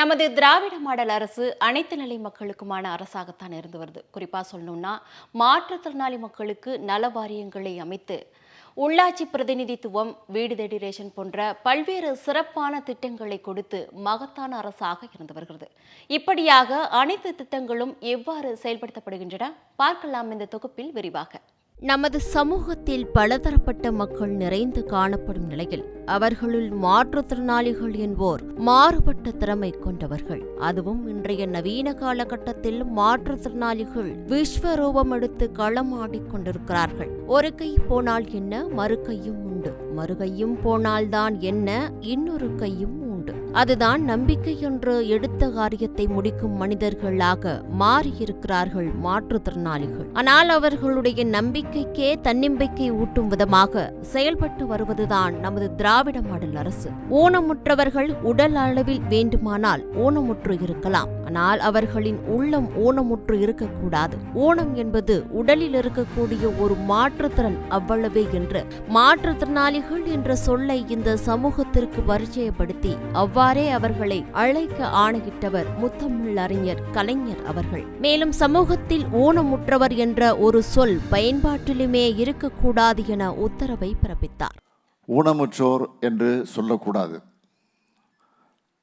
நமது திராவிட மாடல் அரசு அனைத்து நிலை மக்களுக்குமான அரசாகத்தான் இருந்து வருது. குறிப்பாக சொல்லணும்னா மாற்றுத்திறனாளி மக்களுக்கு நல வாரியங்களை அமைத்து உள்ளாட்சி பிரதிநிதித்துவம் வீடு தேடி ரேஷன் போன்ற பல்வேறு சிறப்பான திட்டங்களை கொடுத்து மகத்தான அரசாக இருந்து வருகிறது. இப்படியாக அனைத்து திட்டங்களும் எவ்வாறு செயல்படுத்தப்படுகின்றன? பார்க்கலாம் இந்த தொகுப்பில் விரிவாக. நமது சமூகத்தில் பலதரப்பட்ட மக்கள் நிறைந்து காணப்படும் நிலையில் அவர்களுள் மாற்றுத்திறனாளிகள் என்போர் மாறுபட்ட திறமை கொண்டவர்கள். அதுவும் இன்றைய நவீன காலகட்டத்தில் மாற்றுத்திறனாளிகள் விஸ்வரூபம் எடுத்து களமாடிக் கொண்டிருக்கிறார்கள். ஒரு கை போனால் என்ன மறு கையும் உண்டு. மறுகையும் போனால்தான் என்ன இன்னொரு கையும் உண்டு அதுதான் நம்பிக்கை என்று எடுத்த காரியத்தை முடிக்கும் மனிதர்களாக மாறியிருக்கிறார்கள் மாற்றுத்திறனாளிகள். ஆனால் அவர்களுடைய நம்பிக்கைக்கே தன்னம்பிக்கை ஊட்டும் விதமாக செயல்பட்டு வருவதுதான் நமது திராவிட மாடல் அரசு. ஊனமுற்றவர்கள் உடல் அளவில் வேண்டுமானால் ஊனமுற்று இருக்கலாம். ஆனால் அவர்களின் உள்ளம் ஊனமுற்று இருக்கக்கூடாது. ஊனம் என்பது உடலில் இருக்கக்கூடிய ஒரு மாற்றுத்திறன் அவ்வளவே என்று மாற்றுத்திறனாளிகள் என்ற சொல்லை இந்த சமூகத்திற்கு பரிச்சயப்படுத்தி அவ்வாறே அவர்களை அழைக்க ஆணையிட்டவர் முத்தமிழ் அறிஞர் கலைஞர் அவர்கள். மேலும் சமூகத்தில் ஊனமுற்றவர் என்ற ஒரு சொல் பயன்பாட்டிலுமே இருக்கக்கூடாது என உத்தரவை பிறப்பித்தார். ஊனமுற்றோர் என்று சொல்லக்கூடாது.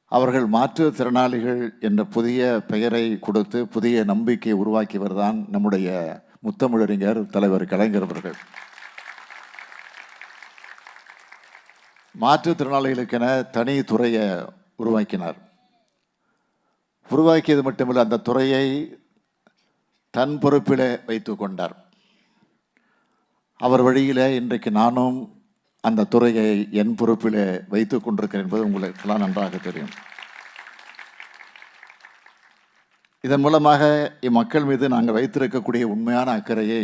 அவர்கள் மாற்றுத்திறனாளிகள் என்ற புதிய பெயரை கொடுத்து புதிய நம்பிக்கை உருவாக்கியவர்தான் நம்முடைய முத்தமிழறிஞர் தலைவர் கலைஞர் அவர்கள். மாற்றுத்திறனாளிகளுக்கென தனி துறையை உருவாக்கினார். உருவாக்கியது மட்டுமில்லை அந்த துறையை தன் பொறுப்பிலே வைத்து கொண்டார். அவர் வழியிலே இன்றைக்கு நானும் அந்த துறையை என் பொறுப்பில் வைத்துக் கொண்டிருக்கிறேன் என்பது உங்களுக்கெல்லாம் நன்றாக தெரியும். இதன் மூலமாக இம்மக்கள் மீது நாங்கள் வைத்திருக்கக்கூடிய உண்மையான அக்கறையை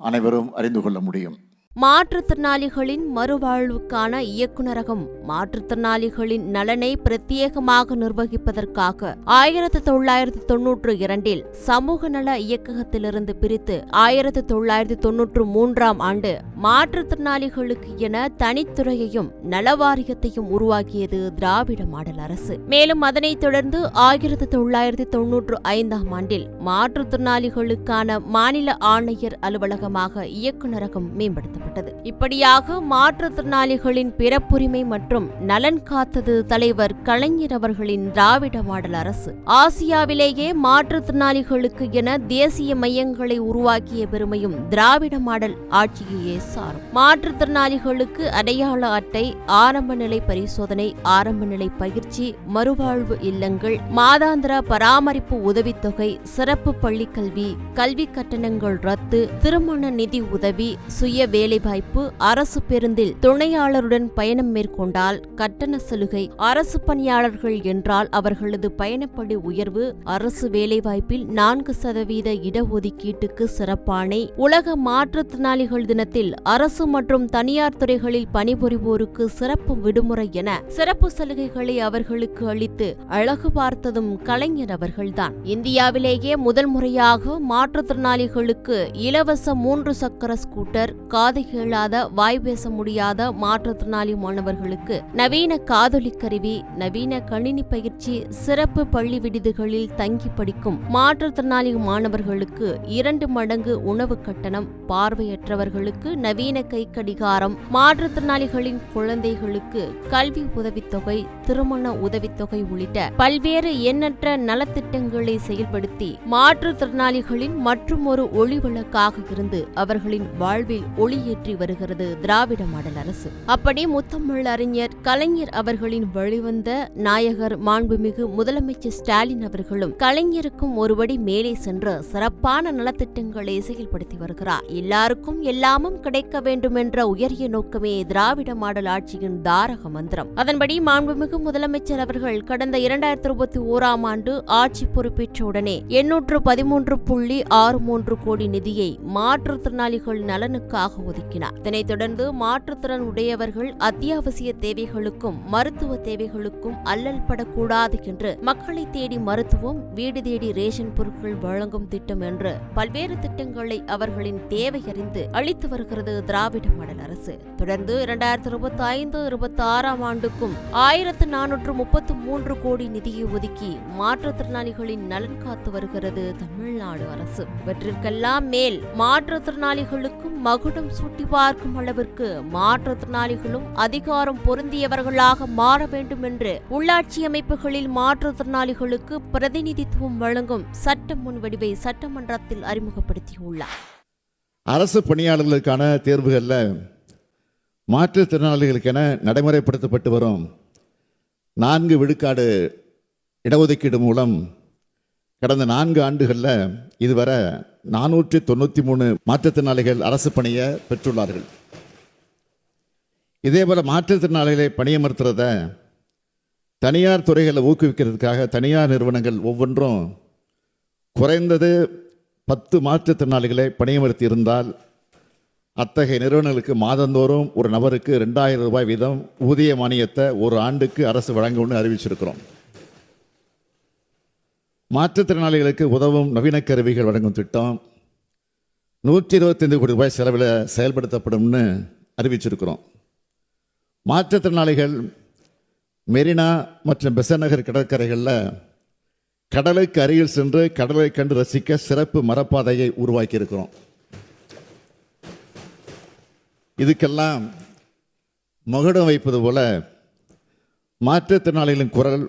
அனைவரும் அறிந்து கொள்ள முடியும். மாற்றுத்திறனாளிகளின் மறுவாழ்வுக்கான இயக்குநரகம் மாற்றுத்திறனாளிகளின் நலனை பிரத்யேகமாக நிர்வகிப்பதற்காக ஆயிரத்தி தொள்ளாயிரத்தி தொன்னூற்று இரண்டில் சமூக நல இயக்ககத்திலிருந்து பிரித்து ஆயிரத்தி தொள்ளாயிரத்தி தொன்னூற்று மூன்றாம் ஆண்டு மாற்றுத்திறனாளிகளுக்கு என தனித்துறையையும் நலவாரியத்தையும் உருவாக்கியது திராவிட மாடல் அரசு. மேலும் அதனைத் தொடர்ந்து ஆயிரத்தி தொள்ளாயிரத்தி தொன்னூற்று ஐந்தாம் ஆண்டில் மாற்றுத்திறனாளிகளுக்கான மாநில ஆணையர் அலுவலகமாக இயக்குநரகம் மேம்படுத்தப்பட்டது. இப்படியாக மாற்றுத்திறனாளிகளின் பிறப்புரிமை மற்றும் நலன் காத்தது தலைவர் கலைஞர் அவர்களின் திராவிட மாடல் அரசு. ஆசியாவிலேயே மாற்றுத்திறனாளிகளுக்கு என தேசிய மையங்களை உருவாக்கிய பெருமையும் திராவிட மாடல் ஆட்சியையே சாரும். மாற்றுத்திறனாளிகளுக்கு அடையாள அட்டை ஆரம்ப நிலை பரிசோதனை ஆரம்ப நிலை பயிற்சி மறுவாழ்வு இல்லங்கள் மாதாந்திர பராமரிப்பு உதவித்தொகை சிறப்பு பள்ளி கல்வி கல்வி கட்டணங்கள் ரத்து திருமண நிதி உதவி சுய வேலைவாய்ப்பு அரசு பேருந்தில் துணையாளருடன் பயணம் மேற்கொண்டால் கட்டண சலுகை அரசு பணியாளர்கள் என்றால் அவர்களது பயணப்படி உயர்வு அரசு வேலைவாய்ப்பில் நான்கு சதவீத இடஒதுக்கீட்டுக்கு சிறப்பானை. உலக மாற்றுத்திறனாளிகள் தினத்தில் அரசு மற்றும் தனியார் துறைகளில் பணிபுரிவோருக்கு சிறப்பு விடுமுறை என சிறப்பு சலுகைகளை அவர்களுக்கு அளித்து அழகு பார்த்ததும் கலைஞர் அவர்கள்தான். இந்தியாவிலேயே முதல் முறையாக மாற்றுத்திறனாளிகளுக்கு இலவச மூன்று சக்கர ஸ்கூட்டர் காதை கேளாத வாய் பேச முடியாத மாற்றுத்திறனாளி மாணவர்களுக்கு நவீன காதொலி கருவி நவீன கணினி பயிற்சி சிறப்பு பள்ளி விடுதிகளில் தங்கி படிக்கும் மாற்றுத்திறனாளி மாணவர்களுக்கு இரண்டு மடங்கு உணவு கட்டணம் பார்வையற்றவர்களுக்கு நவீன கை கடிகாரம் மாற்றுத்திறனாளிகளின் குழந்தைகளுக்கு கல்வி உதவித்தொகை திருமண உதவித்தொகை உள்ளிட்ட பல்வேறு எண்ணற்ற நலத்திட்டங்களை செயல்படுத்தி மாற்றுத்திறனாளிகளின் மற்றும் ஒரு ஒளி விளக்காக இருந்து அவர்களின் வாழ்வில் ஒளியேற்றி வருகிறது திராவிட மாடல் அரசு. அப்படி முத்தமிழ் அறிஞர் கலைஞர் அவர்களின் வழிவந்த நாயகர் மாண்புமிகு முதலமைச்சர் ஸ்டாலின் அவர்களும் கலைஞருக்கும் ஒருபடி மேலே சென்று சிறப்பான நலத்திட்டங்களை செயல்படுத்தி வருகிறார். எல்லாருக்கும் எல்லாமும் கிடைக்க வேண்டும் என்ற உயரிய நோக்கமே திராவிட மாடல் ஆட்சியின் தாரக மந்திரம். அதன்படி மாண்புமிகு முதலமைச்சர் அவர்கள் கடந்த இரண்டாயிரத்தி இருபத்தி ஓராம் ஆண்டு ஆட்சி பொறுப்பேற்ற உடனே எண்ணூற்று பதிமூன்று புள்ளி ஆறு மூன்று கோடி நிதியை மாற்றுத்திறனாளிகள் நலனுக்காக ஒதுக்கி ஒதுக்கினார் இதனைத் தொடர்ந்து மாற்றுத்திறன் உடையவர்கள் அத்தியாவசிய தேவைகளுக்கும் மருத்துவ தேவைகளுக்கும் அல்லல் படக்கூடாது என்று மக்களை தேடி மருத்துவம் வீடு தேடி ரேஷன் பொருட்கள் வழங்கும் திட்டம் என்று பல்வேறு திட்டங்களை அவர்களின் தேவை அறிந்து அளித்து வருகிறது திராவிட மாடல் அரசு. தொடர்ந்து இரண்டாயிரத்தி இருபத்தி ஐந்து இருபத்தி ஆறாம் ஆண்டுக்கும் ஆயிரத்து நானூற்று முப்பத்து மூன்று கோடி நிதியை ஒதுக்கி மாற்றுத்திறனாளிகளின் நலன் காத்து வருகிறது தமிழ்நாடு அரசு. இவற்றிற்கெல்லாம் மேல் மாற்றுத்திறனாளிகளுக்கும் மகுடம் எட்டி பார்க்கும் அளவிற்கு மாற்றுத்திறனாளிகளும் அதிகாரம் பொருந்தியவர்களாக மாற வேண்டும் என்று உள்ளாட்சி அமைப்புகளில் மாற்றுத்திறனாளிகளுக்கு பிரதிநிதித்துவம் வழங்கும் சட்ட முன்வடிவை சட்டமன்றத்தில் அறிமுகப்படுத்தியுள்ளார். அரசு பணியாளர்களுக்கான தேர்வுகளில் மாற்றுத்திறனாளிகளுக்கென நடைமுறைப்படுத்தப்பட்டு வரும் நான்கு விழுக்காடு இடஒதுக்கீடு மூலம் கடந்த நான்கு ஆண்டுகளில் இதுவரை நானூற்றி தொண்ணூற்றி மூணு மாற்றுத்திறனாளிகள் அரசு பணியை பெற்றுள்ளார்கள். இதேபோல் மாற்றுத்திறனாளிகளை பணியமர்த்துறத தனியார் துறைகளை ஊக்குவிக்கிறதுக்காக தனியார் நிறுவனங்கள் ஒவ்வொன்றும் குறைந்தது பத்து மாற்றுத்திறனாளிகளை பணியமர்த்தி இருந்தால் அத்தகைய நிறுவனங்களுக்கு மாதந்தோறும் ஒரு நபருக்கு ரெண்டாயிரம் ரூபாய் வீதம் ஊதிய மானியத்தை ஒரு ஆண்டுக்கு அரசு வழங்கும்னு அறிவிச்சிருக்கிறோம். மாற்றுத்திறனாளிகளுக்கு உதவும் நவீன கருவிகள் வழங்கும் திட்டம் நூற்றி இருபத்தைந்து கோடி ரூபாய் செலவில் செயல்படுத்தப்படும்னு அறிவிச்சிருக்கிறோம். மாற்றுத்திறனாளிகள் மெரினா மற்றும் பெசநகர் கடற்கரைகளில் கடலுக்கு அருகில் சென்று கடலை கண்டு ரசிக்க சிறப்பு மரப்பாதையை உருவாக்கி இருக்கிறோம் இதுக்கெல்லாம் மகுடம் வைப்பது போல மாற்றுத்திறனாளிகளின் குரல்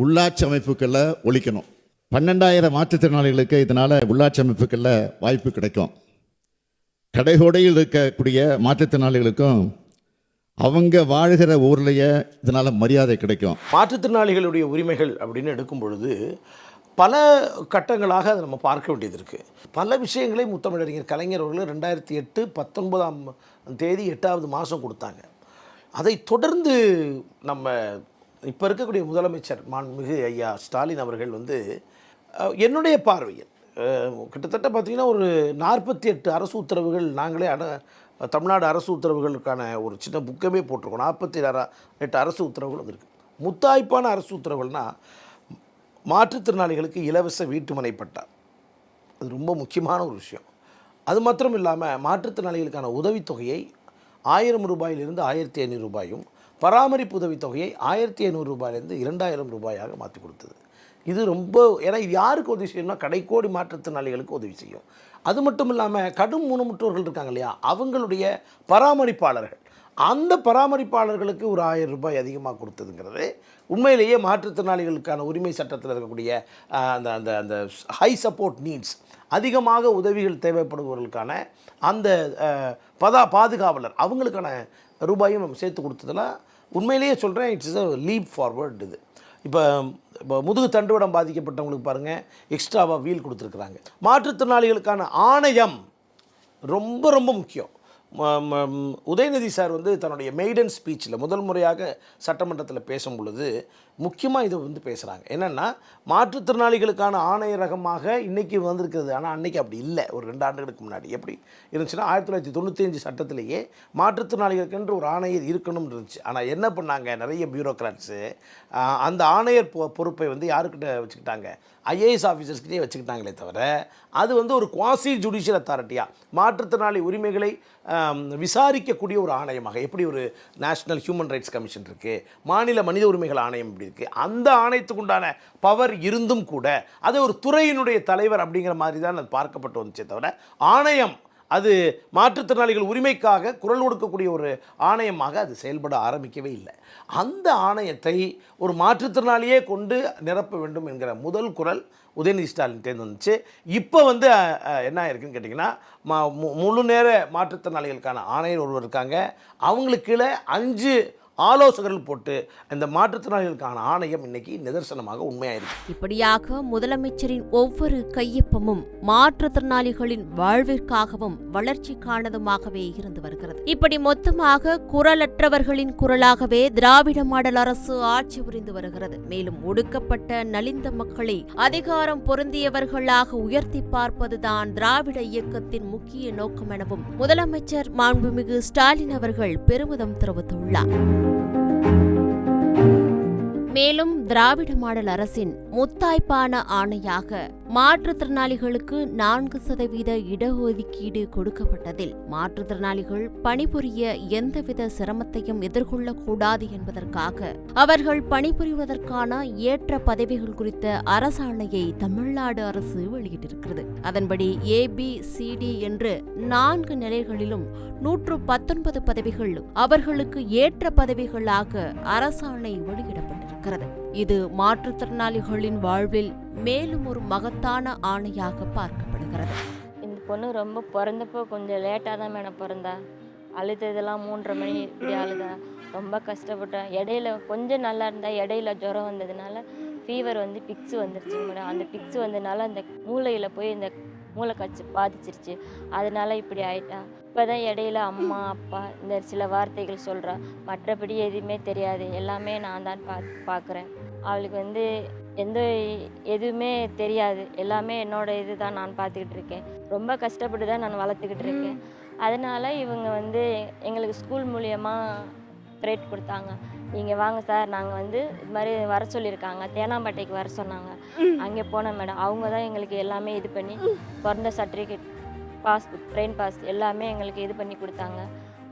உள்ளாட்சி அமைப்புகளில் ஒழிக்கணும். பன்னெண்டாயிரம் மாற்றுத்திறனாளிகளுக்கு இதனால் உள்ளாட்சி அமைப்புகளில் வாய்ப்பு கிடைக்கும். கடைகோடையில் இருக்கக்கூடிய மாற்றுத்திறனாளிகளுக்கும் அவங்க வாழ்கிற ஊர்லேயே இதனால் மரியாதை கிடைக்கும். மாற்றுத்திறனாளிகளுடைய உரிமைகள் அப்படின்னு எடுக்கும் பொழுது பல கட்டங்களாக அதை நம்ம பார்க்க வேண்டியது இருக்குது பல விஷயங்களை முத்தமிழறிஞர் கலைஞர் அவர்கள் ரெண்டாயிரத்தி எட்டு பத்தொன்பதாம் தேதி எட்டாவது மாதம் கொடுத்தாங்க. அதை தொடர்ந்து நம்ம இப்போ இருக்கக்கூடிய முதலமைச்சர் மாண்புமிகு ஐயா ஸ்டாலின் அவர்கள் வந்து என்னுடைய பார்வையில் கிட்டத்தட்ட பார்த்திங்கன்னா ஒரு நாற்பத்தி எட்டு அரசு உத்தரவுகள் நாங்களே அட தமிழ்நாடு அரசு உத்தரவுகளுக்கான ஒரு சின்ன புக்கமே போட்டிருக்கோம். நாற்பத்தி எட்டு அரசு உத்தரவுகள் வந்திருக்கு. முத்தாய்ப்பான அரசு உத்தரவுகள்னால் மாற்றுத்திறனாளிகளுக்கு இலவச வீட்டுமனை பட்டா. அது ரொம்ப முக்கியமான ஒரு விஷயம். அது மாத்திரம் இல்லாமல் மாற்றுத்திறனாளிகளுக்கான உதவித்தொகையை ஆயிரம் ரூபாயிலிருந்து ஆயிரத்தி ஐநூறு ரூபாயும் பராமரிப்பு உதவித்தொகையை ஆயிரத்தி ஐநூறு ரூபாயிலிருந்து இரண்டாயிரம் ரூபாயாக மாற்றி கொடுத்தது. இது ரொம்ப ஏன்னா இது யாருக்கு உதவி செய்யணும்னா கடைக்கோடி மாற்றுத்திறனாளிகளுக்கு உதவி செய்யும். அது மட்டும் இல்லாமல் கடும் ஊனமுற்றோர்கள் இருக்காங்க இல்லையா? அவங்களுடைய பராமரிப்பாளர்கள். அந்த பராமரிப்பாளர்களுக்கு ஒரு ஆயிரம் ரூபாய் அதிகமாக கொடுத்ததுங்கிறது உண்மையிலேயே மாற்றுத்திறனாளிகளுக்கான உரிமை சட்டத்தில் இருக்கக்கூடிய அந்த அந்த அந்த ஹை சப்போர்ட் நீட்ஸ் அதிகமாக உதவிகள் தேவைப்படுபவர்களுக்கான அந்த பதா பாதுகாவலர் அவங்களுக்கான ரூபாயும் நம்ம சேர்த்து கொடுத்ததுனா உண்மையிலேயே சொல்கிறேன் it's is a leap forward இது. இப்போ இப்போ முதுகு தண்டுவடம் பாதிக்கப்பட்டவங்களுக்கு பாருங்கள் எக்ஸ்ட்ராவாக வீல் கொடுத்துருக்குறாங்க. மாற்றுத்திறனாளிகளுக்கான ஆணையம் ரொம்ப ரொம்ப முக்கியம். ம- ம- உதயநிதி சார் வந்து தன்னுடைய மெய்டன் ஸ்பீச்சில் முதல் முறையாக சட்டமன்றத்தில் பேசும் பொழுது முக்கியமாக இதை வந்து பேசுகிறாங்க என்னென்னா மாற்றுத்திறனாளிகளுக்கான ஆணையரகமாக இன்றைக்கி வந்திருக்கிறது. ஆனால் அன்றைக்கி அப்படி இல்லை. ஒரு ரெண்டு ஆண்டுகளுக்கு முன்னாடி. எப்படி இருந்துச்சுன்னா ஆயிரத்தி தொள்ளாயிரத்தி தொண்ணூத்தஞ்சு சட்டத்திலேயே மாற்றுத்திறனாளிகளுக்கென்று ஒரு ஆணையர் இருக்கணும்னு இருந்துச்சு. ஆனால் என்ன பண்ணாங்க? நிறைய பியூரோக்ராட்ஸு அந்த ஆணையர் பொ பொறுப்பை வந்து யாருக்கிட்ட வச்சுக்கிட்டாங்க? ஐஏஎஸ் ஆஃபீஸர்ஸ்கிட்டே வச்சுக்கிட்டாங்களே தவிர அது வந்து ஒரு குவாசி ஜுடிஷியல் அத்தாரிட்டியாக மாற்றுத்திறனாளி உரிமைகளை விசாரிக்கக்கூடிய ஒரு ஆணையமாக எப்படி ஒரு நேஷ்னல் ஹியூமன் ரைட்ஸ் கமிஷன் இருக்குது மாநில மனித உரிமைகள் ஆணையம் இப்படி இருக்குது அந்த ஆணையத்துக்கு உண்டான பவர் இருந்தும் கூட அது ஒரு துறையினுடைய தலைவர் அப்படிங்கிற மாதிரி தான் அது பார்க்கப்பட்டு வந்துச்சே தவிர ஆணையம் அது மாற்றுத்திறனாளிகள் உரிமைக்காக குரல் கொடுக்கக்கூடிய ஒரு ஆணையமாக அது செயல்பட ஆரம்பிக்கவே இல்லை. அந்த ஆணையத்தை ஒரு மாற்றுத்திறனாளியே கொண்டு நிரப்ப வேண்டும் என்கிற முதல் குரல் உதயநிதி ஸ்டாலின்ட்டேருந்து வந்துச்சு. இப்போ வந்து என்ன ஆயிருக்குன்னு கேட்டிங்கன்னா ம- மு- முழு நேர மாற்றுத்திறனாளிகளுக்கான ஆணையர் ஒருவர் இருக்காங்க. அவங்களுக்கு கீழே அஞ்சு ஆலோசகர்கள் போட்டு இந்த மாற்றுத்திறனாளிகளுக்கான ஆணையம் இன்னைக்கு நிதர்சனமாக உண்மையாயிருக்கு. இப்படியாக முதலமைச்சரின் ஒவ்வொரு கையொப்பமும் மாற்றுத்திறனாளிகளின் வாழ்விற்காகவும் வளர்ச்சிக்கானதுமாகவே இருந்து வருகிறது. இப்படி மொத்தமாக குரலற்றவர்களின் குரலாகவே திராவிட மாடல் அரசு ஆட்சி புரிந்து வருகிறது. மேலும் ஒடுக்கப்பட்ட நலிந்த மக்களை அதிகாரம் பொருந்தியவர்களாக உயர்த்தி பார்ப்பதுதான் திராவிட இயக்கத்தின் முக்கிய நோக்கம் எனவும் முதலமைச்சர் மாண்புமிகு ஸ்டாலின் அவர்கள் பெருமிதம் தெரிவித்துள்ளார். you மேலும் திராவிட மாடல் அரசின் முத்தாய்ப்பான ஆணையாக மாற்றுத்திறனாளிகளுக்கு நான்கு சதவீத இடஒதுக்கீடு கொடுக்கப்பட்டதில் மாற்றுத்திறனாளிகள் பணிபுரிய எந்தவித சிரமத்தையும் எதிர்கொள்ளக்கூடாது என்பதற்காக அவர்கள் பணிபுரிவதற்கான ஏற்ற பதவிகள் குறித்த அரசாணையை தமிழ்நாடு அரசு வெளியிட்டிருக்கிறது. அதன்படி ஏ பி சி டி என்று நான்கு நிலைகளிலும் நூற்று பத்தொன்பது பதவிகள் அவர்களுக்கு ஏற்ற பதவிகளாக அரசாணை வெளியிடப்பட்டது. வெளியிடப்பட்டிருக்கிறது இது மாற்றுத்திறனாளிகளின் வாழ்வில் மேலும் ஒரு மகத்தான ஆணையாக பார்க்கப்படுகிறது. இந்த பொண்ணு ரொம்ப பிறந்தப்போ கொஞ்சம் லேட்டாக தான் மேடம் பிறந்தா. அழுததெல்லாம் மூன்றரை மணி இப்படி அழுதா. ரொம்ப கஷ்டப்பட்டேன் இடையில கொஞ்சம் நல்லா இருந்தா இடையில ஜுரம் வந்ததுனால ஃபீவர் வந்து பிக்ஸு வந்துருச்சு மேடம். அந்த பிக்ஸு வந்ததுனால அந்த மூளையில் போய் இந்த மூளைக்காய்ச்சி பாதிச்சிருச்சு. அதனால இப்படி ஆயிட்டா. இப்போ தான் இடையில அம்மா அப்பா இந்த சில வார்த்தைகள் சொல்கிறா மற்றபடி எதுவுமே தெரியாது. எல்லாமே நான் தான் பா பார்க்குறேன் அவளுக்கு வந்து எந்த எதுவுமே தெரியாது. எல்லாமே என்னோட இது தான் நான் பார்த்துக்கிட்டு இருக்கேன். ரொம்ப கஷ்டப்பட்டு தான் நான் வளர்த்துக்கிட்டு இருக்கேன். அதனால இவங்க வந்து எங்களுக்கு ஸ்கூல் மூலியமாக த்ரெட் கொடுத்தாங்க. நீங்கள் வாங்க சார் நாங்கள் வந்து இது மாதிரி வர சொல்லியிருக்காங்க. தேனாம்பேட்டைக்கு வர சொன்னாங்க. அங்கே போனோம் மேடம் அவங்க தான் எங்களுக்கு எல்லாமே இது பண்ணி பிறந்த சர்டிஃபிகேட் பாஸ்புக் ட்ரெயின் பாஸ் எல்லாமே எங்களுக்கு இது பண்ணி கொடுத்தாங்க.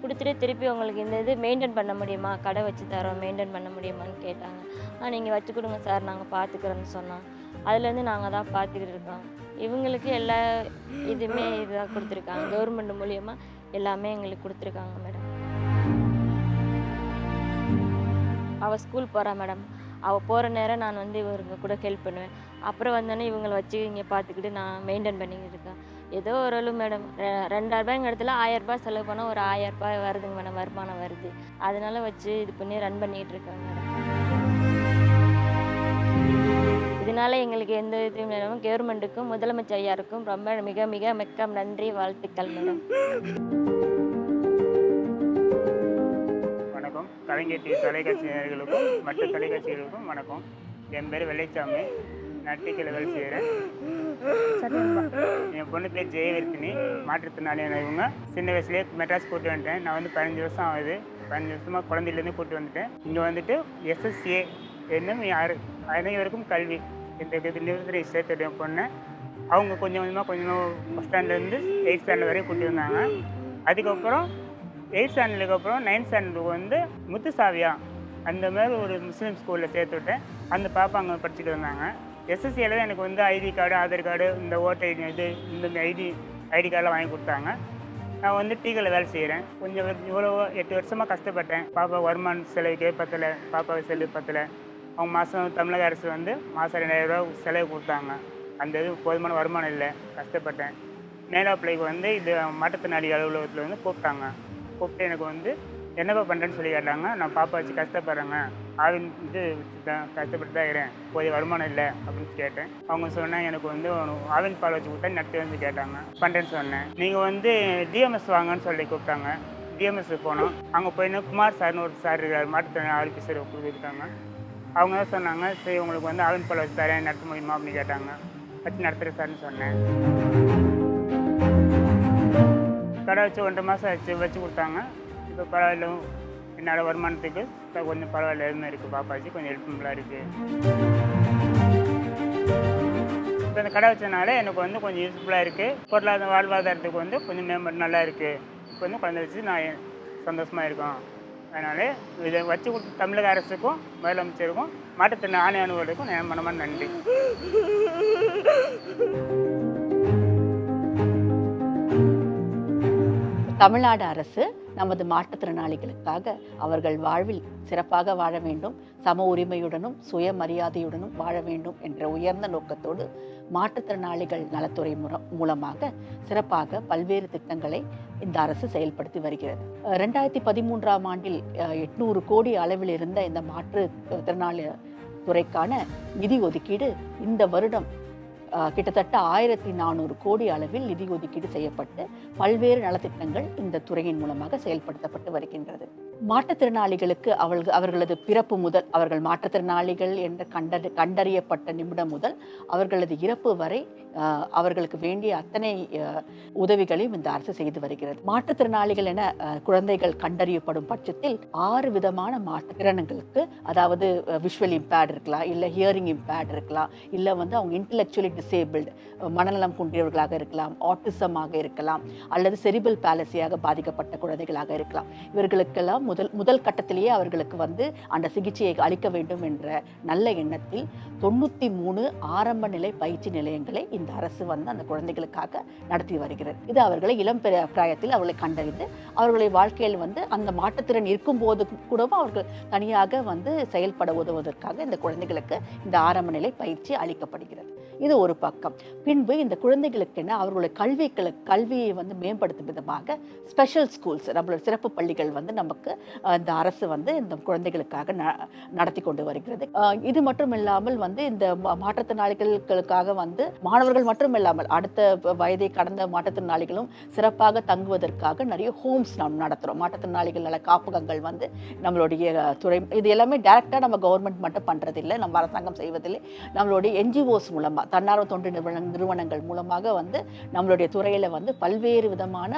கொடுத்துட்டு திருப்பி உங்களுக்கு இந்த இது மெயின்டைன் பண்ண முடியுமா? கடை வச்சு தரோம் மெயின்டைன் பண்ண முடியுமான்னு கேட்டாங்க. ஆ நீங்கள் வச்சு கொடுங்க சார் நாங்கள் பார்த்துக்குறோன்னு சொன்னோம் அதுலேருந்து நாங்கள் தான் பார்த்துக்கிட்டு இருக்கோம். இவங்களுக்கு எல்லா இதுவுமே இதாக கொடுத்துருக்காங்க. கவர்மெண்ட் மூலியமாக எல்லாமே எங்களுக்கு கொடுத்துருக்காங்க மேடம் அவள் ஸ்கூல் போகிறா மேடம் அவள் போகிற நேரம் நான் வந்து இவங்க கூட ஹெல்ப் பண்ணுவேன். அப்புறம் வந்தோடனே இவங்களை வச்சு இங்கே பார்த்துக்கிட்டு நான் மெயின்டைன் பண்ணிக்கிட்டு இருக்கேன். ஏதோ ஓரளவு மேடம் ரெ- ரெண்டாயிரரூபாய்ங்க இடத்துல ஆயரரூபா செலவு பண்ணால் ஒரு ஆயரரூபா வருதுங்க மேடம் வருமானம் வருது. அதனால வச்சு இது பண்ணி ரன் பண்ணிகிட்டு இருக்கேன் மேடம் இதனால எங்களுக்கு எந்த இதுவும் மேடம் கவர்மெண்ட்டுக்கும் முதலமைச்சர் ஐயாருக்கும் ரொம்ப மிக மிக மிக்க நன்றி வாழ்த்துக்கள் மேடம் வணக்கம். கலைஞர் தொலைக்காட்சி மற்ற தொலைக்காட்சிகளுக்கும் வணக்கம். என் பேர் வெள்ளைச்சாமி. நட்டிக்கல வேலை செய்கிறேன் என் பொண்ணு பேர் ஜெயவர்த்தினி. மாற்றுத்திறனாளியான இவங்க. சின்ன வயசுலேயே மெட்ராஸ் கூட்டு வந்துட்டேன். நான் வந்து பதினஞ்சு வருஷம் ஆகுது. பதினஞ்சு வருஷமாக குழந்தையிலேருந்து கூட்டு வந்துட்டேன். இங்கே வந்துட்டு எஸ்எஸ்சிஏ என்னும் யார்? அனைவருக்கும் கல்வி. இந்த நிறுவனத்தில் சேர்த்துட்டு பொண்ணை. அவங்க கொஞ்சம் கொஞ்சமாக கொஞ்சம் ஃபஸ்ட் ஸ்டாண்டர்ட்லேருந்து எயிட் ஸ்டாண்டர்ட் வரையும் கூட்டி வந்தாங்க. அதுக்கப்புறம் எயிட் ஸ்டாண்டர்டுக்கு அப்புறம் நைன்த் ஸ்டாண்டர்டுக்கு வந்து முத்துசாவியா அந்த மாதிரி ஒரு முஸ்லீம் ஸ்கூலில் சேர்த்து விட்டேன். அந்த பாப்பா அங்கே படிச்சுட்டு வந்தாங்க. எஸ்எஸ்சியில் தான் எனக்கு வந்து ஐடி கார்டு ஆதார் கார்டு இந்த ஓட்டர் ஐடி இது இந்த ஐடி ஐடி கார்டெலாம் வாங்கி கொடுத்தாங்க. நான் வந்து டீக்கடையில் வேலை செய்கிறேன் கொஞ்சம் இவ்வளோ எட்டு வருஷமாக கஷ்டப்பட்டேன். பாப்பா வருமான செலவுக்கே பத்தலை பாப்பாவுக்கு செலவு பத்தலை. அவங்க மாதம் தமிழக அரசு வந்து மாதம் ரெண்டாயிரரூவா செலவு கொடுத்தாங்க. அந்த இது போதுமான வருமானம் இல்லை. கஷ்டப்பட்டேன். மேலாப்பிள்ளைக்கு வந்து இது மாற்றுத்திறனாளி அலுவலகத்தில் வந்து கூப்பிட்டாங்க. கூப்பிட்டு எனக்கு வந்து என்னப்பா பண்ணுறேன்னு சொல்லி கேட்டாங்க. நான் பாப்பா வச்சு கஷ்டப்படுறேங்க. ஆவின் இது தான் கஷ்டப்பட்டு தான் இருக்கிறேன். போதிய வருமானம் இல்லை அப்படின்னு கேட்டேன். அவங்க சொன்னேன் எனக்கு வந்து ஆவின் பால் வச்சு கொடுத்தா நட்டு வந்து கேட்டாங்க. பண்ணுறேன்னு சொன்னேன். நீங்கள் வந்து டிஎம்எஸ் வாங்கன்னு சொல்லி கூப்பிட்டாங்க. டிஎம்எஸ் போனோம். அங்கே போயின்னு குமார் சார்னு ஒரு சார் இருக்கார். மாற்றுத்திறனாளி ஆஃபீஸர் கொடுத்துருக்காங்க அவங்க தான் சொன்னாங்க சரி உங்களுக்கு வந்து ஆவின் பால் வச்சு தரேன் நடத்த முடியுமா அப்படின்னு கேட்டாங்க. வச்சு நடத்துகிறேன் சார்னு சொன்னேன். கடை வச்சு ஒன்றரை மாதம் ஆச்சு வச்சு கொடுத்தாங்க. இப்போ பரவாயில்ல என்னோட வருமானத்துக்கு இப்போ கொஞ்சம் பரவாயில்ல எதுவுமே இருக்குது பாப்பாச்சு கொஞ்சம் ஹெல்ப்ஃபுல்லாக இருக்குது இப்போ இந்த கடை வச்சதுனால எனக்கு வந்து கொஞ்சம் யூஸ்ஃபுல்லாக இருக்குது பொருளாதார வாழ்வாதாரத்துக்கு வந்து கொஞ்சம் மேம்பட்டு நல்லா இருக்குது இப்போ வந்து குழந்தை வச்சு நான் சந்தோஷமாக இருக்கோம். அதனால் இதை வச்சு கொடுத்த தமிழக அரசுக்கும் முதலமைச்சருக்கும் மாற்றுத்திறன் ஆணை அனுபவத்துக்கும் நான் நன்றி. தமிழ்நாடு அரசு நமது மாற்றுத்திறனாளிகளுக்காக அவர்கள் வாழ்வில் சிறப்பாக வாழ வேண்டும் சம உரிமையுடனும் சுயமரியாதையுடனும் வாழ வேண்டும் என்ற உயர்ந்த நோக்கத்தோடு மாற்றுத்திறனாளிகள் நலத்துறை மூலமாக சிறப்பாக பல்வேறு திட்டங்களை இந்த அரசு செயல்படுத்தி வருகிறது. ரெண்டாயிரத்தி பதிமூன்றாம் ஆண்டில் எட்நூறு கோடி அளவில் இருந்த இந்த மாற்றுத்திறனாளி துறைக்கான நிதி ஒதுக்கீடு இந்த வருடம் கிட்டத்தட்ட ஆயிரத்தி நானூறு கோடி அளவில் நிதி ஒதுக்கீடு செய்யப்பட்டு பல்வேறு நலத்திட்டங்கள் இந்த துறையின் மூலமாக செயல்படுத்தப்பட்டு வருகின்றது. மாற்றுத்திறனாளிகளுக்கு அவர்கள் அவர்களது பிறப்பு முதல் அவர்கள் மாற்றுத்திறனாளிகள் என்று கண்டறி கண்டறியப்பட்ட நிமிடம் முதல் அவர்களது இறப்பு வரை அவர்களுக்கு வேண்டிய அத்தனை உதவிகளையும் இந்த அரசு செய்து வருகிறது. மாற்றுத்திறனாளிகள் என குழந்தைகள் கண்டறியப்படும் பட்சத்தில் ஆறு விதமான மாற்றுத்திறன்களுக்கு அதாவது விஷுவல் இம்பேர்ட் இருக்கலாம் இல்லை ஹியரிங் இம்பேர்ட் இருக்கலாம் இல்லை வந்து அவங்க இன்டலெக்சுவலி டிசேபிள்டு மனநலம் குன்றியவர்களாக இருக்கலாம் ஆட்டிசமாக இருக்கலாம் அல்லது செரிபல் பேலசியாக பாதிக்கப்பட்ட குழந்தைகளாக இருக்கலாம். இவர்களுக்கெல்லாம் முதல் முதல் கட்டத்திலேயே அவர்களுக்கு வந்து அந்த சிகிச்சையை அளிக்க வேண்டும் என்ற நல்ல எண்ணத்தில் தொண்ணூற்றி மூணு ஆரம்ப நிலை பயிற்சி நிலையங்களை இந்த அரசு வந்து அந்த குழந்தைகளுக்காக நடத்தி வருகிறது. இது அவர்களை இளம் பிராயத்தில் அவர்களை கண்டறிந்து அவர்களை வாழ்க்கையில் வந்து அந்த மாற்றுத்திறன் இருக்கும்போது கூடவும் அவர்கள் தனியாக வந்து செயல்பட உதவுவதற்காக இந்த குழந்தைகளுக்கு இந்த ஆரம்ப நிலை பயிற்சி அளிக்கப்படுகிறது. இது ஒரு பக்கம். பின்பு இந்த குழந்தைகளுக்கென அவர்களுடைய கல்விகளை கல்வியை வந்து மேம்படுத்தும் விதமாக ஸ்பெஷல் ஸ்கூல்ஸ் நம்மளோட சிறப்பு பள்ளிகள் வந்து நமக்கு இந்த அரசு வந்து இந்த குழந்தைகளுக்காக ந நடத்தி கொண்டு வருகிறது. இது மட்டும் இல்லாமல் வந்து இந்த மாற்றுத்திறனாளிகளுக்காக வந்து மாணவர்கள் மட்டும் இல்லாமல் அடுத்த வ- வயதை கடந்த மாற்றுத்திறனாளிகளும் சிறப்பாக தங்குவதற்காக நிறைய ஹோம்ஸ் நாம் நடத்துகிறோம் மாற்றுத்திறனாளிகள் நல காப்பகங்கள் வந்து நம்மளுடைய துறை இது எல்லாமே டைரெக்டாக நம்ம கவர்மெண்ட் மட்டும் பண்ணுறதில்லை நம்ம அரசாங்கம் செய்வதில்லை. நம்மளுடைய என்ஜிஓஸ் மூலமாக தன்னார்வ தொண்டு நிறுவன நிறுவனங்கள் மூலமாக வந்து நம்மளுடைய துறையில் வந்து பல்வேறு விதமான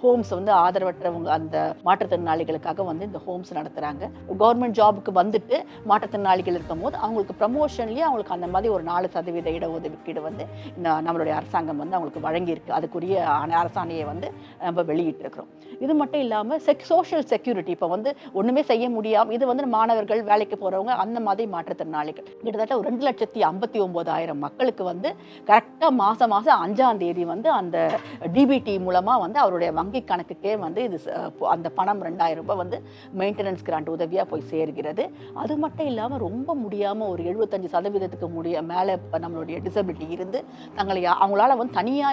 ஹோம்ஸ் வந்து ஆதரவற்றவங்க அந்த மாற்றுத்திறனாளிகளுக்காக வந்து இந்த ஹோம்ஸ் நடத்துகிறாங்க கவர்மெண்ட் ஜாபுக்கு வந்துட்டு மாற்றுத்திறனாளிகள் இருக்கும்போது அவங்களுக்கு ப்ரமோஷன்லேயே அவங்களுக்கு அந்த மாதிரி ஒரு நாலு சதவீத இடஒதுக்கீடு வந்து இந்த நம்மளுடைய அரசாங்கம் வந்து அவங்களுக்கு வழங்கியிருக்கு. அதுக்குரிய அரசாணையை வந்து நம்ம வெளியிட்டிருக்கிறோம். இது மட்டும் இல்லாமல் செக் சோஷியல் செக்யூரிட்டி இப்போ வந்து ஒன்றுமே செய்ய முடியாமல் இது வந்து மாணவர்கள் வேலைக்கு போகிறவங்க அந்த மாதிரி மாற்றுத்திறனாளிகள். கிட்டத்தட்ட ஒரு ரெண்டு லட்சத்தி ஐம்பத்தி ஒம்போதாயிரம் மக்களுக்கு வந்து கரெக்டாக மாதம் மாதம் அஞ்சாம் தேதி வந்து அந்த டிபிடி மூலமாக வந்து அவருடைய வங்கி கணக்குக்கே வந்து இது அந்த பணம் ரெண்டாயிரம் ரூபாய் வந்து மெயின்டெனன்ஸ் கிராண்ட் உதவியாக போய் சேர்கிறது. அது மட்டும் இல்லாமல் ரொம்ப முடியாமல் ஒரு எழுபத்தஞ்சு சதவீதத்துக்கு முடிய மேலே நம்மளுடைய டிசபிலிட்டி இருந்து தங்களை அவங்களால வந்து தனியாக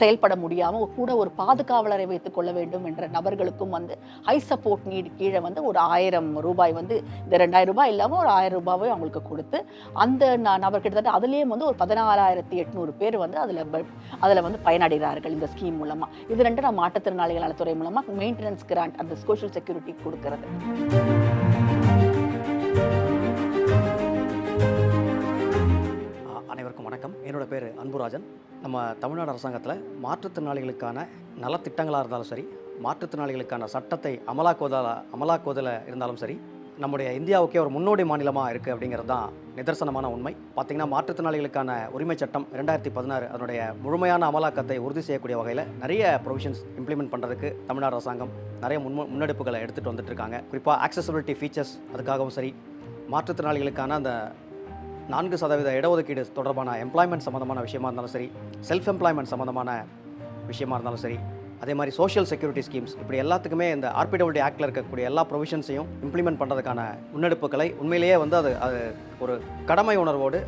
செயல்பட முடியாமல் கூட ஒரு பாதுகாவலரை வைத்துக் கொள்ள வேண்டும் என்ற நபர்களுக்கும் வந்து ஹை சப்போர்ட் நீடு கீழே வந்து ஒரு ஆயிரம் ரூபாய் வந்து இந்த ரெண்டாயிரம் ரூபாய் இல்லாமல் ஒரு ஆயிரம் ரூபாவை அவங்களுக்கு கொடுத்து அந்த நான் நபர் கிட்டத்தட்ட அதுலேயும் வந்து ஒரு பதினாறாயிரத்தி எட்நூறு பேர் வந்து அதில் அதில் வந்து பயனடைகிறார்கள் இந்த ஸ்கீம் மூலமாக இது ரெண்டு நான் மாற்றுத்திறனாளிகள் நலத்துறை மூலமாக மெயின்டெனன்ஸ் கிராண்ட் அந்த சோஷியல் செக்யூரிட்டி கொடுக்கறது. அனைவருக்கும் வணக்கம். என்னோட பேர் அன்புராஜன். நம்ம தமிழ்நாடு அரசாங்கத்தில் மாற்றுத்திறனாளிகளுக்கான நலத்திட்டங்களாக இருந்தாலும் சரி மாற்றுத்திறனாளிகளுக்கான சட்டத்தை அமலாக்குவதால் அமலாக்குவதில் இருந்தாலும் சரி நம்முடைய இந்தியாவுக்கே ஒரு முன்னோடி மாநிலமாக இருக்குது அப்படிங்கிறது தான் நிதர்சனமான உண்மை. பார்த்திங்கன்னா மாற்றுத்திறனாளிகளுக்கான உரிமை சட்டம் ரெண்டாயிரத்தி பதினாறு அதனுடைய முழுமையான அமலாக்கத்தை உறுதி செய்யக்கூடிய வகையில் நிறைய ப்ரொவிஷன்ஸ் இம்ப்ளிமெண்ட் பண்ணுறதுக்கு தமிழ்நாடு அரசாங்கம் நிறைய முன் முன்னெடுப்புகளை எடுத்துகிட்டு வந்துட்டு இருக்காங்க குறிப்பாக ஆக்சசபிலிட்டி ஃபீச்சர்ஸ் அதுக்காகவும் சரி மாற்றுத்திறனாளிகளுக்கான அந்த நான்கு சதவீத இடஒதுக்கீடு தொடர்பான எம்ப்ளாய்மெண்ட் சம்மந்தமான விஷயமா இருந்தாலும் சரி செல்ஃப் எம்ப்ளாய்மெண்ட் சம்மந்தமான விஷயமா இருந்தாலும் சரி அதே மாதிரி சோஷியல் செக்யூரிட்டி ஸ்கீம்ஸ் இப்படி எல்லாத்துக்குமே இந்த ஆர்பிடபிள்டி ஆக்டில் இருக்கக்கூடிய எல்லா ப்ரொவிஷன்ஸையும் இம்ப்ளிமெண்ட் பண்ணுறதுக்கான முன்னெடுப்புகளை உண்மையிலேயே வந்து அது அது ஒரு கடமை உணர்வோடு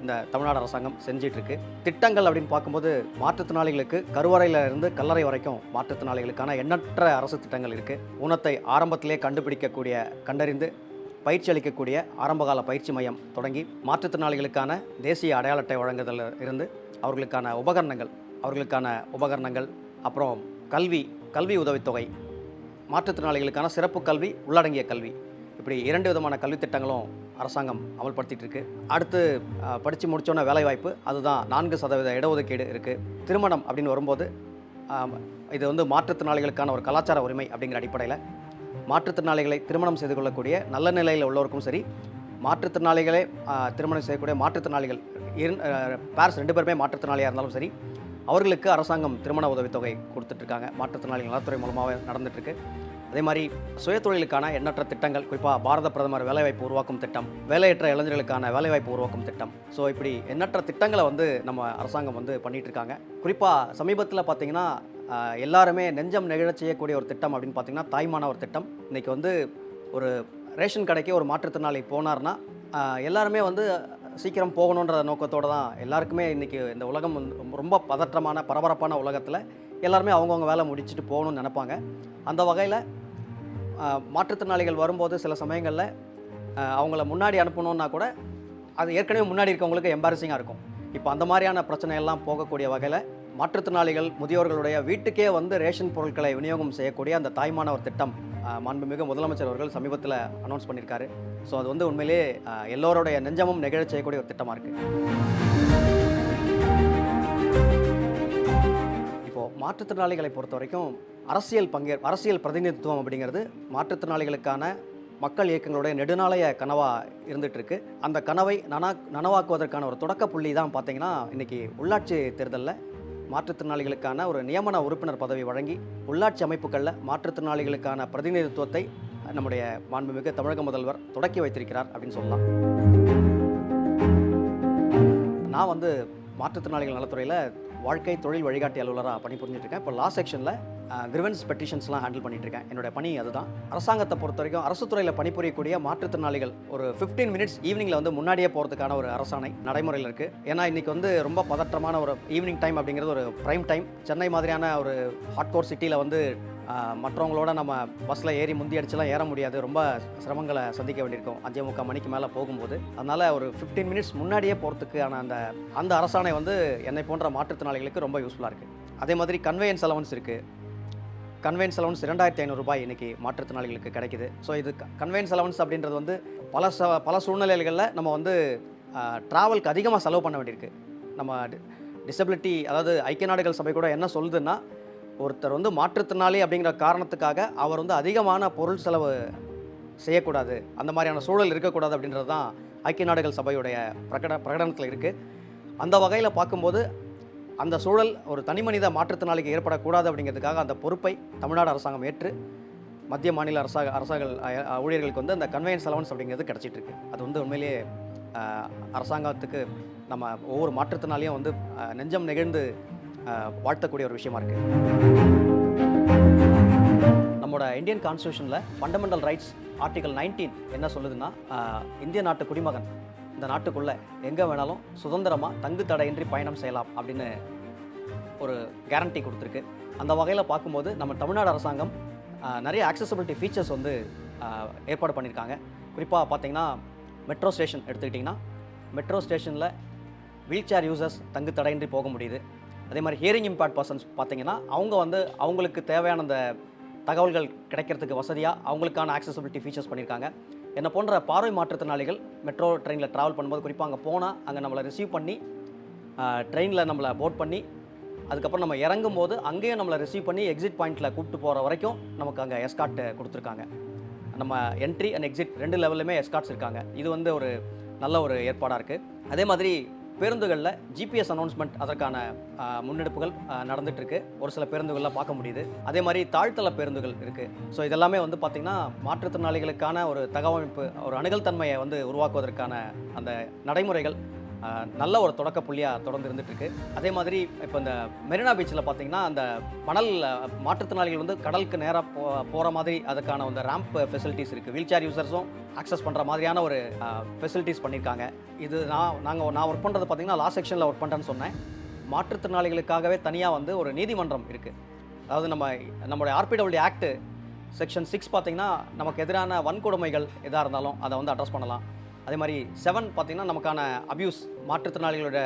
இந்த தமிழ்நாடு அரசாங்கம் செஞ்சிட்டு இருக்கு திட்டங்கள் அப்படின்னு பார்க்கும்போது மாற்றுத்திறனாளிகளுக்கு கருவறையில இருந்து கல்லறை வரைக்கும் மாற்றுத்திறனாளிகளுக்கான எண்ணற்ற அரசு திட்டங்கள் இருக்குது ஊனத்தை ஆரம்பத்திலே கண்டுபிடிக்கக்கூடிய கண்டறிந்து பயிற்சி அளிக்கக்கூடிய ஆரம்பகால பயிற்சி மையம் தொடங்கி மாற்றுத்திறனாளிகளுக்கான தேசிய அடையாள அட்டை வழங்குதல் இருந்து அவர்களுக்கான உபகரணங்கள் அவர்களுக்கான உபகரணங்கள் அப்புறம் கல்வி கல்வி உதவித்தொகை மாற்றுத்திறனாளிகளுக்கான சிறப்பு கல்வி உள்ளடங்கிய கல்வி. இப்படி இரண்டு விதமான கல்வி திட்டங்களும் அரசாங்கம் அமல்படுத்திட்டு இருக்கு அடுத்து படித்து முடித்தோன்னே வேலைவாய்ப்பு அதுதான் நான்கு சதவீத இடஒதுக்கீடு இருக்குது திருமணம் அப்படின்னு வரும்போது இது வந்து மாற்றுத்திறனாளிகளுக்கான ஒரு கலாச்சார உரிமை அப்படிங்கிற அடிப்படையில் மாற்றுத்திறனாளிகளை திருமணம் செய்து கொள்ளக்கூடிய நல்ல நிலையில் உள்ளவருக்கும் சரி மாற்றுத்திறனாளிகளே திருமணம் செய்யக்கூடிய மாற்றுத்திறனாளிகள் இரு பேரஸ் ரெண்டு பேருமே மாற்றுத்திறனாளியாக இருந்தாலும் சரி அவர்களுக்கு அரசாங்கம் திருமண உதவித்தொகை கொடுத்துட்ருக்காங்க. மாற்றுத்திறனாளிகள் நலத்துறை மூலமாக நடந்துட்டுருக்கு அதே மாதிரி சுயதொழிலுக்கான எண்ணற்ற திட்டங்கள் குறிப்பாக பாரத பிரதமர் வேலைவாய்ப்பு உருவாக்கும் திட்டம் வேலையற்ற இளைஞர்களுக்கான வேலைவாய்ப்பு உருவாக்கும் திட்டம். ஸோ இப்படி எண்ணற்ற திட்டங்களை வந்து நம்ம அரசாங்கம் வந்து பண்ணிகிட்ருக்காங்க இருக்காங்க குறிப்பாக சமீபத்தில் பார்த்தீங்கன்னா எல்லாருமே நெஞ்சம் நெகிழச் செய்யக்கூடிய ஒரு திட்டம் அப்படின்னு பார்த்தீங்கன்னா தாய்மான ஒரு திட்டம். இன்றைக்கி வந்து ஒரு ரேஷன் கடைக்கு ஒரு மாற்றுத்திறனாளி போனார்னா எல்லாருமே வந்து சீக்கிரம் போகணுன்ற நோக்கத்தோடு தான் எல்லாருக்குமே இன்றைக்கி இந்த உலகம் ரொம்ப- பதற்றமான பரபரப்பான உலகத்தில் எல்லாருமே அவங்கவுங்க வேலை முடிச்சுட்டு போகணும்னு நினைப்பாங்க. அந்த வகையில் மாற்றுத்திறனாளிகள் வரும்போது சில சமயங்களில் அவங்கள முன்னாடி அனுப்பணுன்னா கூட அது ஏற்கனவே முன்னாடி இருக்கவங்களுக்கு எம்பாரசிங்காக இருக்கும். இப்போ அந்த மாதிரியான பிரச்சனை எல்லாம் போகக்கூடிய வகையில் மாற்றுத்திறனாளிகள் முதியோர்களுடைய வீட்டுக்கே வந்து ரேஷன் பொருட்களை விநியோகம் செய்யக்கூடிய அந்த தாய்மான ஒரு திட்டம் மாண்புமிகு முதலமைச்சர் அவர்கள் சமீபத்தில் அனௌன்ஸ் பண்ணியிருக்காரு. ஸோ அது வந்து உண்மையிலே எல்லோருடைய நெஞ்சமும் நிகழச் செய்யக்கூடிய ஒரு திட்டமாக இருக்குது இப்போது மாற்றுத்திறனாளிகளை பொறுத்த வரைக்கும் அரசியல் பங்கே அரசியல் பிரதிநிதித்துவம் அப்படிங்கிறது மாற்றுத்திறனாளிகளுக்கான மக்கள் இயக்கங்களுடைய நெடுநாளைய கனவாக இருந்துட்டு இருக்கு அந்த கனவை நனா நனவாக்குவதற்கான ஒரு தொடக்க புள்ளி தான் பார்த்தீங்கன்னா இன்றைக்கி உள்ளாட்சி தேர்தலில் மாற்றுத்திறனாளிகளுக்கான ஒரு நியமன உறுப்பினர் பதவி வழங்கி உள்ளாட்சி அமைப்புகளில் மாற்றுத்திறனாளிகளுக்கான பிரதிநிதித்துவத்தை நம்முடைய மாண்புமிகு தமிழக முதல்வர் தொடக்கி வைத்திருக்கிறார் அப்படின்னு சொல்லலாம். நான் வந்து மாற்றுத்திறனாளிகள் நலத்துறையில் வாழ்க்கை தொழில் வழிகாட்டி அலுவலராக பணிபுரிஞ்சுட்டு இருக்கேன் இப்போ லா செக்ஷனில் கிரிவன்ஸ் பெட்டிஷன்ஸ்லாம் ஹேண்டில் பண்ணிட்டு இருக்கேன் என்னோட பணி அதுதான். அரசாங்கத்தை பொறுத்த வரைக்கும் அரசு துறையில் பணிபுரியக்கூடிய மாற்றுத்திறனாளிகள் ஒரு 15 மினிட்ஸ் ஈவினிங்கில் வந்து முன்னாடியே போகிறதுக்கான ஒரு அரசாணை நடைமுறையில் இருக்குது ஏன்னா இன்றைக்கி வந்து ரொம்ப பதற்றமான ஒரு ஈவினிங் டைம் அப்படிங்கிறது ஒரு ப்ரைம் டைம் சென்னை மாதிரியான ஒரு ஹாட் கோர் சிட்டியில் வந்து மற்றவங்களோட நம்ம பஸ்ஸில் ஏறி முந்தி அடிச்சுலாம் ஏற முடியாது. ரொம்ப சிரமங்களை சந்திக்க வேண்டியிருக்கும். அஞ்சே முக்கால் மணிக்கு மேலே போகும்போது. அதனால் ஒரு 15 மினிட்ஸ் முன்னாடியே போகிறதுக்கான அந்த அந்த அரசாணை வந்து என்னை போன்ற மாற்றுத்திறனாளிகளுக்கு ரொம்ப யூஸ்ஃபுல்லாக இருக்குது அதே மாதிரி கன்வேயன்ஸ் அலவன்ஸ் இருக்குது கன்வேயன்ஸ் அலவன்ஸ் இரண்டாயிரத்தி ஐநூறுரூபாய் இன்றைக்கி மாற்றுத்திறனாளிகளுக்கு கிடைக்குது. ஸோ இது கன்வேயன்ஸ் அலவன்ஸ் அப்படின்றது வந்து பல ச பல சூழ்நிலைகளில் நம்ம வந்து ட்ராவலுக்கு அதிகமாக செலவு பண்ண வேண்டியிருக்கு. நம்ம டிசபிலிட்டி அதாவது ஐக்கிய நாடுகள் சபை கூட என்ன சொல்லுதுன்னா ஒருத்தர் வந்து மாற்றுத்திறனாளி அப்படிங்கிற காரணத்துக்காக அவர் வந்து அதிகமான பொருள் செலவு செய்யக்கூடாது. அந்த மாதிரியான சூழல் இருக்கக்கூடாது அப்படின்றது தான் ஐக்கிய நாடுகள் சபையுடைய பிரகட பிரகடனத்தில் இருக்குது அந்த வகையில் பார்க்கும்போது அந்த சூழல் ஒரு தனிமனித மாற்றுத்திறனாளிக்கு ஏற்படக்கூடாது அப்படிங்கிறதுக்காக அந்த பொறுப்பை தமிழ்நாடு அரசாங்கம் ஏற்று மத்திய மாநில அரசாங்க அரசாங்கள் ஊழியர்களுக்கு வந்து அந்த கன்வேயன்ஸ் அலவன்ஸ் அப்படிங்கிறது கிடச்சிட்டு இருக்கு. அது வந்து உண்மையிலேயே அரசாங்கத்துக்கு நம்ம ஒவ்வொரு மாற்றுத்திறனாலையும் வந்து நெஞ்சம் நெகிழ்ந்து வாழ்த்தக்கூடிய ஒரு விஷயமா இருக்குது நம்மளோட இந்தியன் கான்ஸ்டியூஷனில் ஃபண்டமெண்டல் ரைட்ஸ் ஆர்டிகல் 19 என்ன சொல்லுதுன்னா இந்திய நாட்டு குடிமகன் இந்த நாட்டுக்குள்ளே எங்கே வேணாலும் சுதந்திரமாக தங்கு தடையின்றி பயணம் செய்யலாம் அப்படின்னு ஒரு கேரண்டி கொடுத்துருக்கு. அந்த வகையில் பார்க்கும்போது நம்ம தமிழ்நாடு அரசாங்கம் நிறைய ஆக்சசபிலிட்டி ஃபீச்சர்ஸ் வந்து ஏற்பாடு பண்ணியிருக்காங்க. குறிப்பாக பார்த்தீங்கன்னா மெட்ரோ ஸ்டேஷன் எடுத்துக்கிட்டிங்கன்னா மெட்ரோ ஸ்டேஷனில் வீல் சேர் யூசர்ஸ் தங்கு தடையின்றி போக முடியுது. அதே மாதிரி ஹியரிங் இம்பேர்ட் பர்சன்ஸ் பார்த்தீங்கன்னா அவங்க வந்து அவங்களுக்கு தேவையான அந்த தகவல்கள் கிடைக்கிறதுக்கு வசதியாக அவங்களுக்கான ஆக்சசபிலிட்டி ஃபீச்சர்ஸ் பண்ணியிருக்காங்க. என்னை போன்ற பார்வை மாற்றுத்திறனாளிகள் மெட்ரோ ட்ரெயினில் ட்ராவல் பண்ணும்போது குறிப்பாக அங்கே போனால் அங்கே நம்மளை ரிசீவ் பண்ணி ட்ரெயினில் நம்மளை போட் பண்ணி அதுக்கப்புறம் நம்ம இறங்கும் போது அங்கேயும் நம்மளை ரிசீவ் பண்ணி எக்ஸிட் பாயிண்ட்டில் கூப்பிட்டு போகிற வரைக்கும் நமக்கு அங்கே எஸ்கார்ட் கொடுத்துருக்காங்க. நம்ம என்ட்ரி அண்ட் எக்ஸிட் ரெண்டு லெவல்லுமே எஸ்கார்ட்ஸ் இருக்காங்க. இது வந்து ஒரு நல்ல ஒரு ஏற்பாடாக இருக்குது அதே மாதிரி பேருந்துகளில் ஜிபிஎஸ் அனௌன்ஸ்மெண்ட் அதற்கான முன்னெடுப்புகள் நடந்துகிட்ருக்கு. ஒரு சில பேருந்துகளில் பார்க்க முடியுது. அதே மாதிரி தாழ்த்தள பேருந்துகள் இருக்குது ஸோ இதெல்லாமே வந்து பார்த்திங்கன்னா மாற்றுத்திறனாளிகளுக்கான ஒரு தகவமைப்பு ஒரு அணுகல் தன்மையை வந்து உருவாக்குவதற்கான அந்த நடைமுறைகள் நல்ல ஒரு தொடக்க புள்ளியாக தொடர்ந்து இருந்துட்டுருக்கு அதே மாதிரி இப்போ இந்த மெரினா பீச்சில் பார்த்தீங்கன்னா அந்த மணல் மாற்றுத்திறனாளிகள் வந்து கடலுக்கு நேராக போ போகிற மாதிரி அதுக்கான அந்த ரேம்ப் ஃபெசிலிட்டிஸ் இருக்குது வீல் சேர் யூசர்ஸும் ஆக்சஸ் பண்ணுற மாதிரியான ஒரு ஃபெசிலிட்டிஸ் பண்ணியிருக்காங்க இது நான் நாங்கள் நான் ஒர்க் பண்ணுறது பார்த்தீங்கன்னா லாஸ்ட் செக்ஷனில் ஒர்க் பண்ணுறேன்னு சொன்னேன். மாற்றுத்திறனாளிகளுக்காகவே தனியாக வந்து ஒரு நீதிமன்றம் இருக்குது அதாவது நம்ம நம்மளுடைய ஆர்பிடபிள்யூ ஆக்ட்டு செக்ஷன் சிக்ஸ் பார்த்தீங்கன்னா நமக்கு எதிரான வன்கொடுமைகள் எதாக இருந்தாலும் அதை வந்து அட்ரஸ் பண்ணலாம். அதே மாதிரி செவன் பார்த்திங்கன்னா நமக்கான அபியூஸ் மாற்றுத்திறனாளிகளோட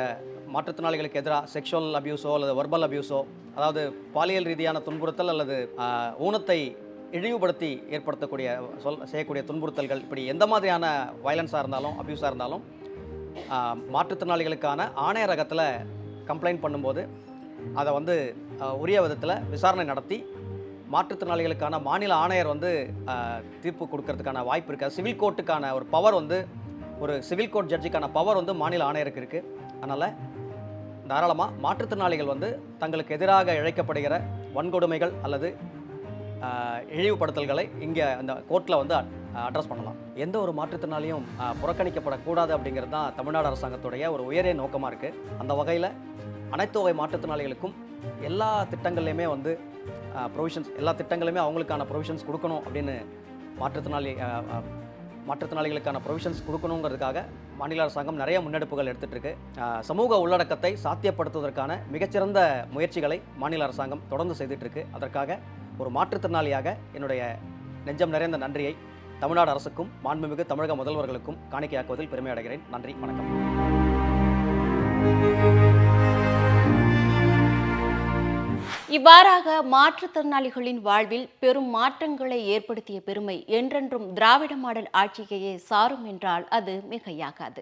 மாற்றுத்திறனாளிகளுக்கு எதிராக செக்ஷுவல் அபியூஸோ அல்லது வர்பல் அபியூஸோ அதாவது பாலியல் ரீதியான துன்புறுத்தல் அல்லது ஊனத்தை இழிவுபடுத்தி ஏற்படுத்தக்கூடிய சொல் செய்யக்கூடிய துன்புறுத்தல்கள் இப்படி எந்த மாதிரியான வயலன்ஸாக இருந்தாலும் அபியூஸாக இருந்தாலும் மாற்றுத்திறனாளிகளுக்கான ஆணையரகத்தில் கம்ப்ளைண்ட் பண்ணும்போது அதை வந்து உரிய விதத்தில் விசாரணை நடத்தி மாற்றுத்திறனாளிகளுக்கான மாநில ஆணையர் வந்து தீர்ப்பு கொடுக்கறதுக்கான வாய்ப்பு இருக்குது சிவில் கோர்ட்டுக்கான ஒரு பவர் வந்து ஒரு சிவில் கோர்ட் ஜட்ஜுக்கான பவர் வந்து மாநில ஆணையருக்கு இருக்குது அதனால் தாராளமாக மாற்றுத்திறனாளிகள் வந்து தங்களுக்கு எதிராக இழைக்கப்படுகிற வன்கொடுமைகள் அல்லது இழிவுபடுத்தல்களை இங்கே அந்த கோர்ட்டில் வந்து அட்ரஸ் பண்ணலாம். எந்த ஒரு மாற்றுத்திறனாளியும் புறக்கணிக்கப்படக்கூடாது அப்படிங்கிறது தான் தமிழ்நாடு அரசாங்கத்துடைய ஒரு உயரிய நோக்கமாக இருக்குது அந்த வகையில் அனைத்து வகை மாற்றுத்திறனாளிகளுக்கும் எல்லா திட்டங்கள்லையுமே வந்து ப்ரொவிஷன்ஸ் எல்லா திட்டங்களுமே அவங்களுக்கான ப்ரொவிஷன்ஸ் கொடுக்கணும் அப்படின்னு மாற்றுத்திறனாளி மாற்றுத்திறனாளிகளுக்கான ப்ரொவிஷன்ஸ் கொடுக்கணுங்கிறதுக்காக மாநில அரசாங்கம் நிறைய முன்னெடுப்புகள் எடுத்துட்டு இருக்கு சமூக உள்ளடக்கத்தை சாத்தியப்படுத்துவதற்கான மிகச்சிறந்த முயற்சிகளை மாநில அரசாங்கம் தொடர்ந்து செய்துட்டு இருக்கு அதற்காக ஒரு மாற்றுத்திறனாளியாக என்னுடைய நெஞ்சம் நிறைந்த நன்றியை தமிழ்நாடு அரசுக்கும் மாண்புமிகு தமிழக முதல்வர்களுக்கும் காணிக்கையாக்குவதில் பெருமையடைகிறேன் நன்றி வணக்கம். இவ்வாறாக மாற்றுத்திறனாளிகளின் வாழ்வில் பெரும் மாற்றங்களை ஏற்படுத்திய பெருமை என்றென்றும் திராவிட மாடல் ஆட்சியையே சாரும் என்றால் அது மிகையாகாது.